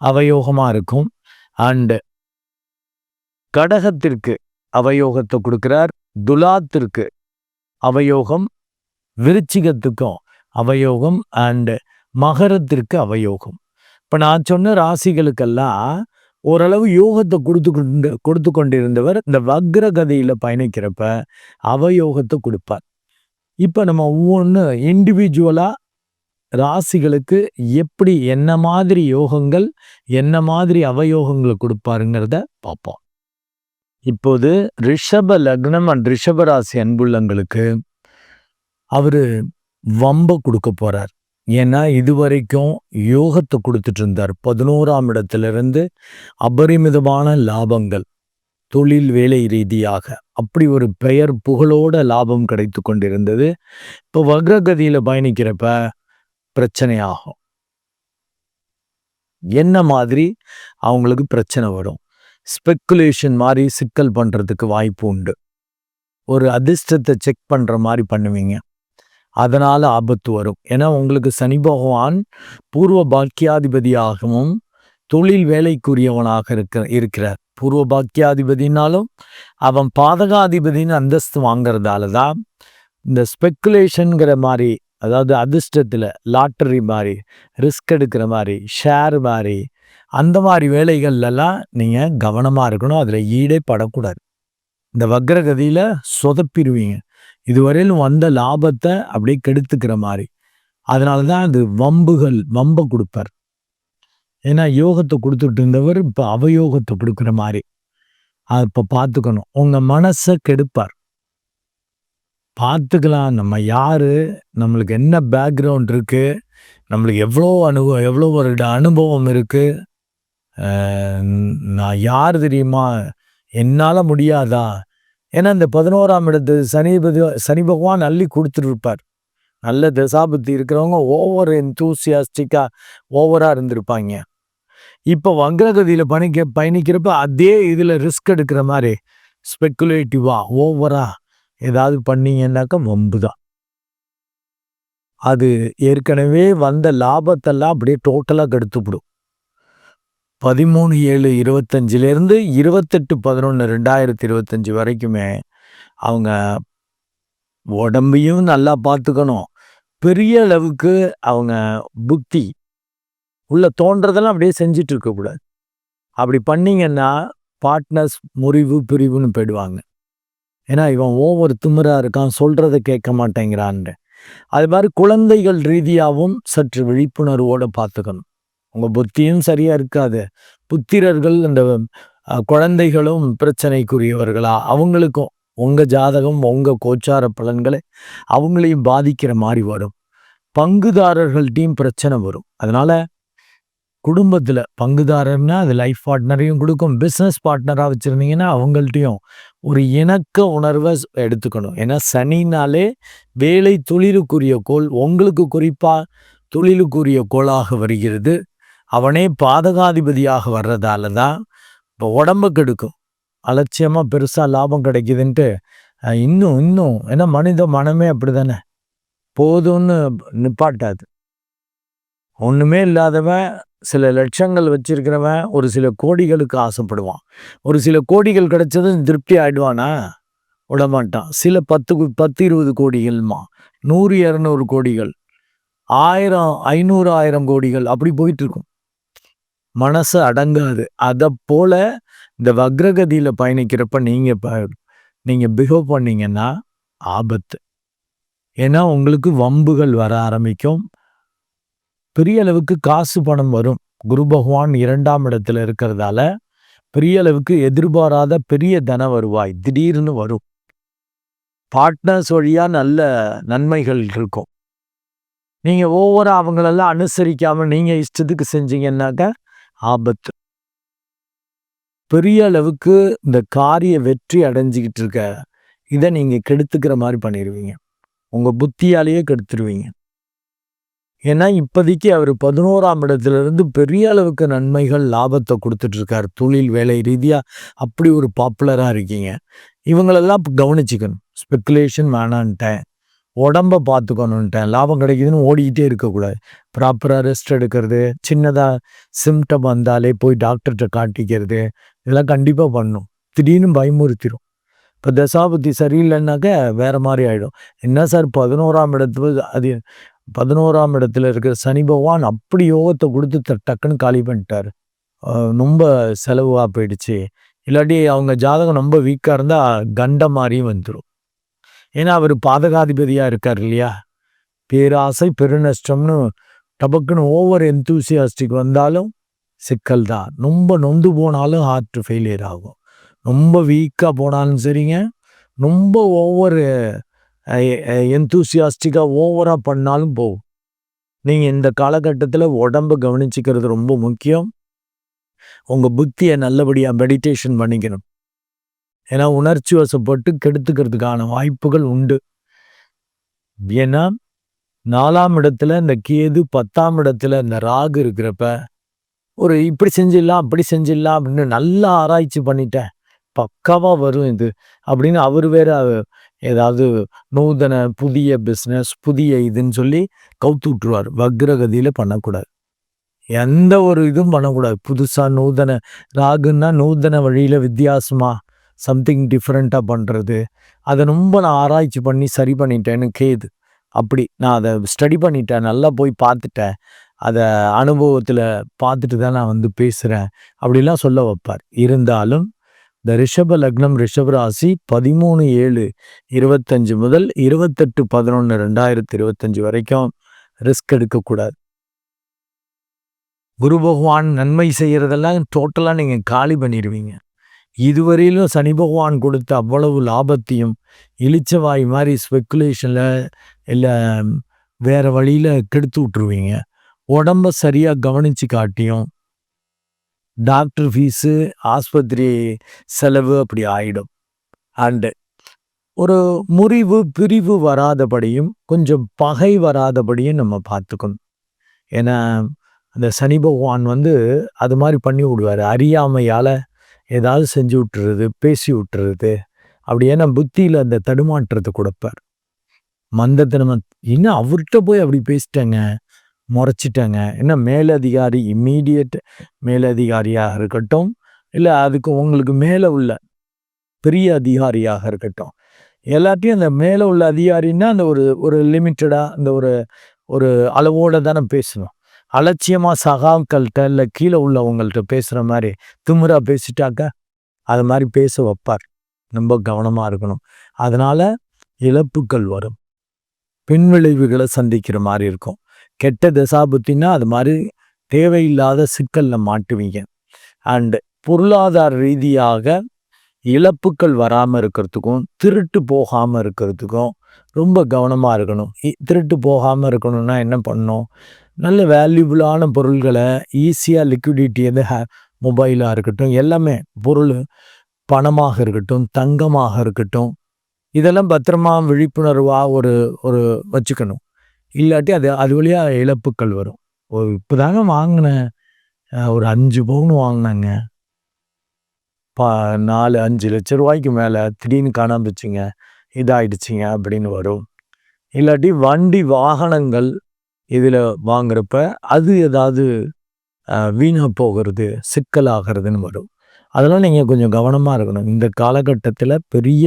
அவயோகமாக இருக்கும். அண்டு கடகத்திற்கு அவயோகத்தை கொடுக்குறார். துலாத்திற்கு அவயோகம் விருச்சிகத்துக்கும் அவயோகம் அண்டு மகரத்திற்கு அவயோகம். இப்போ நான் சொன்ன ராசிகளுக்கெல்லாம் ஓரளவு யோகத்தை கொடுத்து கொண்டு கொடுத்து கொண்டிருந்தவர் இந்த வக்ர கதையில் பயணிக்கிறப்ப அவயோகத்தை கொடுப்பார். இப்போ நம்ம ஒவ்வொன்று இண்டிவிஜுவலாக ராசிகளுக்கு எப்படி என்ன மாதிரி யோகங்கள் என்ன மாதிரி அவயோகங்களை கொடுப்பாருங்கிறத பார்ப்போம். இப்போது ரிஷப லக்னம் அண்ட் ரிஷபராசி அன்புள்ளங்களுக்கு அவர் வம்ப கொடுக்க போகிறார் ஏன்னா இதுவரைக்கும் யோகத்தை கொடுத்துட்டு இருந்தார். பதினோராம் இடத்திலிருந்து அபரிமிதமான லாபங்கள் தொழில் வேலை ரீதியாக. அப்படி ஒரு பெயர் புகழோட லாபம் கிடைத்து கொண்டிருந்தது. இப்போ வக்ரகதியில் பயணிக்கிறப்ப பிரச்சனையாகும். என்ன மாதிரி அவங்களுக்கு பிரச்சனை வரும்? ஸ்பெக்குலேஷன் மாதிரி சிக்கல் பண்ணுறதுக்கு வாய்ப்பு உண்டு. ஒரு அதிர்ஷ்டத்தை செக் பண்ணுற மாதிரி பண்ணுவீங்க. அதனால் ஆபத்து வரும். ஏன்னா உங்களுக்கு சனி பகவான் பூர்வ பாக்கியாதிபதியாகவும் தொழில் வேலைக்குரியவனாக இருக்க இருக்கிறார். பூர்வ பாக்கியாதிபதினாலும் அவன் பாதகாதிபதினு அந்தஸ்து வாங்கிறதால தான் இந்த ஸ்பெக்குலேஷனுங்கிற மாதிரி அதாவது அதிர்ஷ்டத்தில் லாட்டரி மாதிரி ரிஸ்க் எடுக்கிற மாதிரி ஷேர் மாதிரி அந்த மாதிரி வேலைகள்லாம் நீங்கள் கவனமாக இருக்கணும். அதில் ஈடே படக்கூடாது. இந்த வக்ரகதியில் சொதப்பிடுவீங்க இதுவரையிலும் வந்த லாபத்தை அப்படியே கெடுத்துக்கிற மாதிரி அதனால தான் அது வம்புகள் வம்பை கொடுப்பார். ஏன்னா யோகத்தை கொடுத்துட்டு இருந்தவர் இப்போ அவயோகத்தை கொடுக்குற மாதிரி அதை இப்போ பார்த்துக்கணும். உங்கள் மனசை கெடுப்பார். பார்த்துக்கலாம். நம்ம யார்? நம்மளுக்கு என்ன பேக்ரவுண்ட் இருக்குது நம்மளுக்கு எவ்வளோ அனுபவம் எவ்வளோ ஒரு அனுபவம் இருக்குது நான் யார் தெரியுமா? என்னால் முடியாதா? ஏன்னா இந்த பதினோராம் இடத்து சனி சனி பகவான் அள்ளி கொடுத்துருப்பார். நல்ல தசாபுத்தி இருக்கிறவங்க ஓவர் என்தூசியாஸ்டிக்காக ஓவராக இருந்திருப்பாங்க. இப்போ வங்கிரகதியில் பணிக்க பயணிக்கிறப்ப அதே இதில் ரிஸ்க் எடுக்கிற மாதிரி ஸ்பெக்குலேட்டிவாக ஓவராக ஏதாவது பண்ணீங்கன்னாக்கா வம்பு தான் அது ஏற்கனவே வந்த லாபத்தெல்லாம் அப்படியே டோட்டலாக கெடுத்துவிடும் பதிமூணு ஏழு இருபத்தஞ்சிலேருந்து இருபத்தெட்டு பதினொன்று ரெண்டாயிரத்தி இருபத்தஞ்சி வரைக்குமே அவங்க உடம்பையும் நல்லா பார்த்துக்கணும். பெரிய அளவுக்கு அவங்க புக்தி உள்ள தோன்றதெல்லாம் அப்படியே செஞ்சிட்டு இருக்கக்கூடாது. அப்படி பண்ணிங்கன்னா பார்ட்னர்ஸ் முறிவு பிரிவுன்னு போயிடுவாங்க. ஏன்னா இவன் ஒவ்வொரு திமிரா இருக்கான் சொல்றதை கேட்க மாட்டேங்கிறான்னு அது மாதிரி குழந்தைகள் ரீதியாகவும் சற்று விழிப்புணர்வோடு பார்த்துக்கணும். உங்கள் புத்தியும் சரியா இருக்காது. புத்திரர்கள் இந்த குழந்தைகளும் பிரச்சனைக்குரியவர்களா? அவங்களுக்கும் உங்க ஜாதகம் உங்க கோச்சார பலன்களை அவங்களையும் பாதிக்கிற மாதிரி வரும். பங்குதாரர்கள்ட்டையும் பிரச்சனை வரும். அதனால குடும்பத்தில் பங்குதாரர்னா அது லைஃப் பார்ட்னரையும் கொடுக்கும். பிஸ்னஸ் பார்ட்னராக வச்சுருந்தீங்கன்னா அவங்கள்ட்டையும் ஒரு இணக்க உணர்வை எடுத்துக்கணும். ஏன்னா சனினாலே வேலை தொழிலுக்குரிய கோள் உங்களுக்கு குறிப்பாக தொழிலுக்குரிய கோளாக வருகிறது. அவனே பாதகாதிபதியாக வர்றதால தான் இப்போ உடம்பு கெடுக்கும். அலட்சியமாக பெருசாக லாபம் கிடைக்குதுன்ட்டு இன்னும் இன்னும் ஏன்னா மனித மனமே அப்படி தானே போதும்னு நிப்பாட்டாது. ஒன்றுமே இல்லாதவன் சில லட்சங்கள் வச்சிருக்கிறவன் ஒரு சில கோடிகளுக்கு ஆசைப்படுவான். ஒரு சில கோடிகள் கிடைச்சதும் திருப்தி ஆயிடுவானா? விடமாட்டான். சில பத்து பத்து இருபது கோடிகள்மா. நூறு இரநூறு கோடிகள். ஆயிரம் ஐநூறு ஆயிரம் கோடிகள். அப்படி போயிட்டு இருக்கும் மனசு அடங்காது. அதை போல இந்த வக்ரகதியில பயணிக்கிறப்ப நீங்க நீங்க பிஹேவ் பண்ணீங்கன்னா ஆபத்து. ஏன்னா உங்களுக்கு வம்புகள் வர ஆரம்பிக்கும். பெரிய அளவுக்கு காசு பணம் வரும். குரு பகவான் இரண்டாம் இடத்துல இருக்கிறதால பெரிய அளவுக்கு எதிர்பாராத பெரிய தன வருவாய் திடீர்னு வரும். பார்ட்னர்ஸ் வழியாக நல்ல நன்மைகள் இருக்கும். நீங்கள் ஒவ்வொரு அவங்களெல்லாம் அனுசரிக்காமல் நீங்கள் இஷ்டத்துக்கு செஞ்சீங்கன்னாக்க ஆபத்து. பெரிய அளவுக்கு இந்த காரிய வெற்றி அடைஞ்சிக்கிட்டு இருக்க இதை நீங்கள் கெடுத்துக்கிற மாதிரி பண்ணிடுவீங்க உங்கள் புத்தியாலேயே கெடுத்துருவீங்க. ஏன்னா இப்போதைக்கு அவர் பதினோராம் இடத்துலேருந்து பெரிய அளவுக்கு நன்மைகள் லாபத்தை கொடுத்துட்ருக்கார். தொழில் வேலை ரீதியாக அப்படி ஒரு பாப்புலராக இருக்கீங்க. இவங்களெல்லாம் கவனிச்சிக்கணும். ஸ்பெக்குலேஷன் வேணான்ட்டேன். உடம்ப பார்த்துக்கணுன்ட்டேன். லாபம் கிடைக்குதுன்னு ஓடிக்கிட்டே இருக்கக்கூடாது. ப்ராப்பராக ரெஸ்ட் எடுக்கிறது சின்னதாக சிம்டம் வந்தாலே போய் டாக்டர்கிட்ட காட்டிக்கிறது இதெல்லாம் கண்டிப்பாக பண்ணும். திடீர்னு பயமுறுத்திடும் இப்போ தசாபுத்தி சரியில்லைன்னாக்க வேறு மாதிரி ஆகிடும் என்ன சார் பதினோராம் இடத்துல அது பதினோராம் இடத்துல இருக்கிற சனி பகவான் அப்படி யோகத்தை கொடுத்து டக்குன்னு காலி பண்ணிட்டார். ரொம்ப செலவாக போயிடுச்சு. இல்லாட்டி அவங்க ஜாதகம் ரொம்ப வீக்காக இருந்தால் கண்ட மாதிரியும் வந்துடும் ஏன்னா அவர் பாதகாதிபதியாக இருக்கார் இல்லையா? பேராசை பெருநஷ்டம்னு டபக்குன்னு ஓவர் எந்தூசியாஸ்டிக் வந்தாலும் சிக்கல் தான். ரொம்ப நொந்து போனாலும் ஹார்ட் ஃபெயிலியர் ஆகும். ரொம்ப வீக்காக போனாலும் சரிங்க. ரொம்ப ஓவர் எந்தூசியாஸ்டிக்காக ஓவராக பண்ணாலும் போகும். நீங்கள் இந்த காலகட்டத்தில் உடம்பு கவனிச்சிக்கிறது ரொம்ப முக்கியம். உங்கள் புத்தியை நல்லபடியாக மெடிடேஷன் பண்ணிக்கணும். ஏன்னா உணர்ச்சி வசப்பட்டு கெடுத்துக்கிறதுக்கான வாய்ப்புகள் உண்டு. ஏன்னா நாலாம் இடத்துல இந்த கேது பத்தாம் இடத்துல இந்த ராகு இருக்கிறப்ப ஒரு இப்படி செஞ்சிடலாம் அப்படி செஞ்சிடலாம் அப்படின்னு நல்லா ஆராய்ச்சி பண்ணிட்டேன். பக்காவாக வரும் இது அப்படின்னு அவர் வேற ஏதாவது நூதன புதிய பிஸ்னஸ் புதிய இதுன்னு சொல்லி கவுத்து விட்டுருவார் வக்ரகதியில் பண்ணக்கூடாது. எந்த ஒரு இதுவும் பண்ணக்கூடாது. புதுசாக நூதன ராகுன்னா நூதன வழியில் வித்தியாசமாக சம்திங் டிஃப்ரெண்ட்டாக பண்ணுறது அதை ரொம்ப நான் ஆராய்ச்சி பண்ணி சரி பண்ணிட்டேன்னு கேது. அப்படி. நான் அதை ஸ்டடி பண்ணிட்டேன். நல்லா போய் பார்த்துட்டேன். அதை அனுபவத்தில் பார்த்துட்டு தான் நான் வந்து பேசுகிறேன் அப்படிலாம் சொல்ல வைப்பார். இருந்தாலும் இந்த ரிஷப லக்னம் ரிஷபராசி பதிமூணு ஏழு இருபத்தஞ்சு முதல் இருபத்தெட்டு பதினொன்று ரெண்டாயிரத்தி இருபத்தஞ்சு வரைக்கும் ரிஸ்க் எடுக்கக்கூடாது. குரு பகவான் நன்மை செய்கிறதெல்லாம் டோட்டலாக நீங்கள் காலி பண்ணிடுவீங்க. இதுவரையிலும் சனி பகவான் கொடுத்த அவ்வளவு லாபத்தையும் இளிச்சவாய் மாதிரி ஸ்பெக்குலேஷனில் இல்லை வேறு வழியில் கெடுத்து விட்ருவீங்க உடம்ப சரியாக கவனித்து காட்டியும் டாக்டர் ஃபீஸு ஆஸ்பத்திரி செலவு அப்படி ஆகிடும் அண்டு ஒரு முறிவு பிரிவு வராதபடியும் கொஞ்சம் பகை வராதபடியும் நம்ம பார்த்துக்கணும். ஏன்னா அந்த சனி பகவான் வந்து அது மாதிரி பண்ணி விடுவார். அறியாமையால் ஏதாவது செஞ்சு விட்டுறது பேசி விட்டுறது அப்படி ஏன்னா புத்தியில் அந்த தடுமாற்றத்தை கொடுப்பார். மந்தத்தை நம்ம இன்னும் அவர்கிட்ட போய் அப்படி பேசிட்டேங்க? முறைச்சிட்டேங்க. என்ன மேலதிகாரி இம்மீடியட் மேலதிகாரியாக இருக்கட்டும் இல்லை அதுக்கு உங்களுக்கு மேலே உள்ள பெரிய அதிகாரியாக இருக்கட்டும். எல்லாத்தையும் அந்த மேலே உள்ள அதிகாரின்னா அந்த ஒரு ஒரு லிமிட்டடாக அந்த ஒரு ஒரு அளவோடு தானே பேசணும். அலட்சியமாக சகாக்கள்கிட்ட இல்லை கீழே உள்ளவங்கள்ட்ட பேசுகிற மாதிரி திமுறாக பேசிட்டாக்க அது மாதிரி பேச வைப்பார். ரொம்ப கவனமாக இருக்கணும். அதனால் இழப்புகள் வரும். பின்விளைவுகளை சந்திக்கிற மாதிரி இருக்கும். கெட்ட தசாபுத்தின்னா அது மாதிரி தேவையில்லாத சிக்கலில் மாட்டுவீங்க. அண்டு பொருளாதார ரீதியாக இழப்புகள் வராமல் இருக்கிறதுக்கும் திருட்டு போகாமல் இருக்கிறதுக்கும் ரொம்ப கவனமாக இருக்கணும். திருட்டு போகாமல் இருக்கணும்னா என்ன பண்ணணும்? நல்ல வேல்யூபுளான பொருள்களை ஈஸியாக லிக்விடிட்டி எது ஹே மொபைலாக இருக்கட்டும் எல்லாமே பொருள் பணமாக இருக்கட்டும் தங்கமாக இருக்கட்டும் இதெல்லாம் பத்திரமா விழிப்புணர்வாக ஒரு ஒரு வச்சுக்கணும். இல்லாட்டி அது அது வழியாக இழப்புக்கள் வரும். ஒரு இப்போ தாங்க வாங்கினேன் ஒரு அஞ்சு பவுன் வாங்கினேங்க. பா நாலு அஞ்சு லட்ச ரூபாய்க்கு மேலே திடீர்னு காணாமச்சுங்க. இதாயிடுச்சிங்க அப்படின்னு வரும். இல்லாட்டி வண்டி வாகனங்கள் இதில் வாங்குறப்ப அது ஏதாவது வீணாக போகிறது சிக்கலாகிறதுன்னு வரும். அதெல்லாம் நீங்கள் கொஞ்சம் கவனமாக இருக்கணும். இந்த காலகட்டத்தில் பெரிய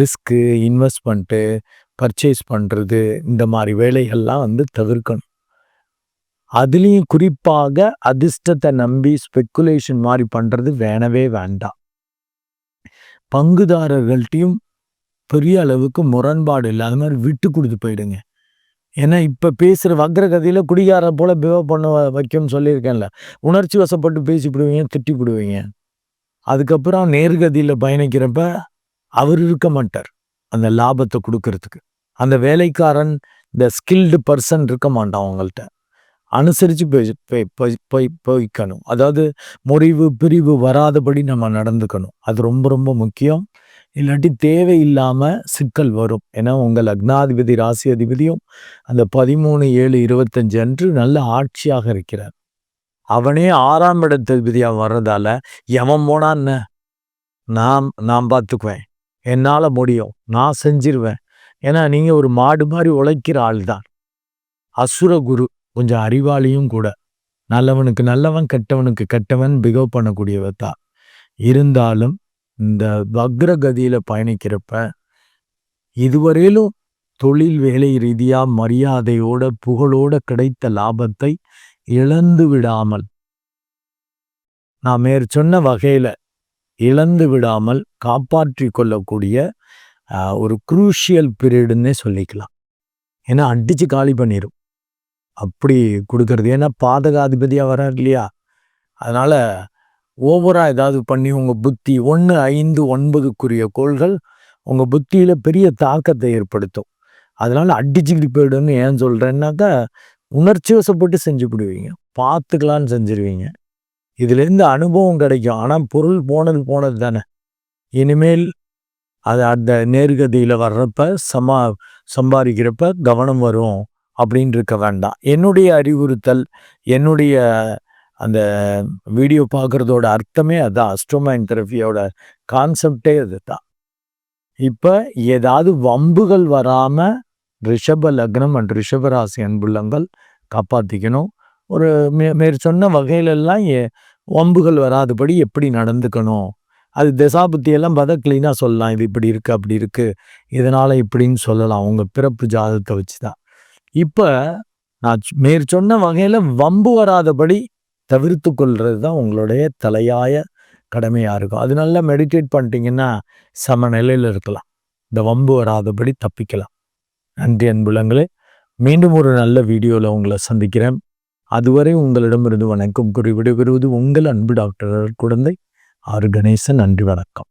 ரிஸ்க்கு இன்வெஸ்ட்மெண்ட்டு பர்ச்சேஸ் பண்ணுறது இந்த மாதிரி வேலைகள்லாம் வந்து தவிர்க்கணும். அதுலேயும் குறிப்பாக அதிர்ஷ்டத்தை நம்பி ஸ்பெக்குலேஷன் மாதிரி பண்ணுறது வேணவே வேண்டாம். பங்குதாரர்கள்ட்டையும் பெரிய அளவுக்கு முரண்பாடு இல்லாத மாதிரி விட்டு கொடுத்து போயிடுங்க. ஏன்னா இப்போ பேசுகிற வக்ரகதியில் குடிகார போல் பிஹேவ் பண்ண வைக்கும்னு சொல்லியிருக்கேன்ல. உணர்ச்சி வசப்பட்டு பேசிவிடுவீங்க திட்டிவிடுவீங்க அதுக்கப்புறம் நேர்கதியில் பயணிக்கிறப்ப அவர் இருக்க மாட்டார். அந்த லாபத்தை கொடுக்கறதுக்கு. அந்த வேலைக்காரன் இந்த ஸ்கில்டு பர்சன் இருக்க மாட்டான் அவங்கள்ட்ட. அனுசரித்து போய் போய் போய் போய்க்கணும். அதாவது முறிவு பிரிவு வராதபடி நம்ம நடந்துக்கணும். அது ரொம்ப ரொம்ப முக்கியம். இல்லாட்டி தேவையில்லாமல் சிக்கல் வரும். ஏன்னா உங்கள் லக்னாதிபதி ராசி அதிபதியும் அந்த பதிமூணு ஏழு இருபத்தஞ்சு அன்று நல்ல ஆட்சியாக இருக்கிறார். அவனே ஆறாம் இடத்ததிபதியாக வர்றதால எவன் போனான்னு நான் நான் பார்த்துக்குவேன். என்னால் முடியும். நான் செஞ்சிருவேன். ஏன்னா நீங்கள் ஒரு மாடு மாதிரி உழைக்கிற ஆள் தான் அசுர குரு கொஞ்சம் அறிவாளியும் கூட. நல்லவனுக்கு நல்லவன் கெட்டவனுக்கு கெட்டவன் பிகவ் பண்ணக்கூடியவ தான். இருந்தாலும் இந்த வக்ரகதியில் பயணிக்கிறப்ப இதுவரையிலும் தொழில் வேலை ரீதியாக மரியாதையோட புகழோட கிடைத்த லாபத்தை இழந்து விடாமல் நான் மேற் சொன்ன வகையில் இழந்து விடாமல் காப்பாற்றி கொள்ளக்கூடிய ஒரு குரூஷியல் பீரியடுன்னே சொல்லிக்கலாம். ஏன்னா அடித்து காலி பண்ணிடும் அப்படி கொடுக்கறது. ஏன்னா பாதகாதிபதியாக வரார் இல்லையா? அதனால் ஓவராக ஏதாவது பண்ணி உங்கள் புத்தி ஒன்று ஐந்து ஒன்பதுக்குரிய கோள்கள் உங்கள் புத்தியில் பெரிய தாக்கத்தை ஏற்படுத்தும். அதனால் அடிச்சுக்கிட்டு போயிடுன்னு ஏன் சொல்கிறேன்னாக்கா உணர்ச்சி வசப்பட்டு செஞ்சு விடுவீங்க பார்த்துக்கலான்னு செஞ்சிருவீங்க. இதுலேருந்து அனுபவம் கிடைக்கும். ஆனால் பொருள் போனது போனது தானே. இனிமேல் அது அந்த நேர்கதியில் வர்றப்ப சமா சம்பாதிக்கிறப்ப கவனம் வரும் அப்படின்னு இருக்க வேண்டாம். என்னுடைய அறிவுறுத்தல் என்னுடைய அந்த வீடியோ பார்க்குறதோட அர்த்தமே அதுதான் அஸ்ட்ரோமைன் தெரப்பியோட கான்செப்டே அது தான் இப்போ ஏதாவது வம்புகள் வராமல் ரிஷப லக்னம் அண்ட் ரிஷபராசி அன்புள்ளங்கள் காப்பாற்றிக்கணும் ஒரு மே மேற் சொன்ன வகையிலெல்லாம் வம்புகள் வராதபடி எப்படி நடந்துக்கணும்? அது தசாபுத்தியெல்லாம் பார்த்தா க்ளீனாக சொல்லலாம். இது இப்படி இருக்குது அப்படி இருக்குது இதனால் இப்படின்னு சொல்லலாம். உங்கள் பிறப்பு ஜாதகத்தை வச்சு தான். இப்போ நான் மேற் சொன்ன வகையில் வம்பு வராதபடி தவிர்த்து கொள்வது தான் உங்களுடைய தலையாய கடமையாக இருக்கும். அது நல்லா மெடிடேட் பண்ணிட்டீங்கன்னா சமநிலையில் இருக்கலாம். இந்த வம்பு வராதபடி தப்பிக்கலாம். நன்றி அன்புலங்களே. மீண்டும் ஒரு நல்ல வீடியோவில் உங்களை சந்திக்கிறேன். அதுவரை உங்களிடமிருந்து வணக்கம் கூறி விடைபெறுவது உங்கள் அன்பு டாக்டர் குழந்தை ஆறு கணேசன். நன்றி வணக்கம்.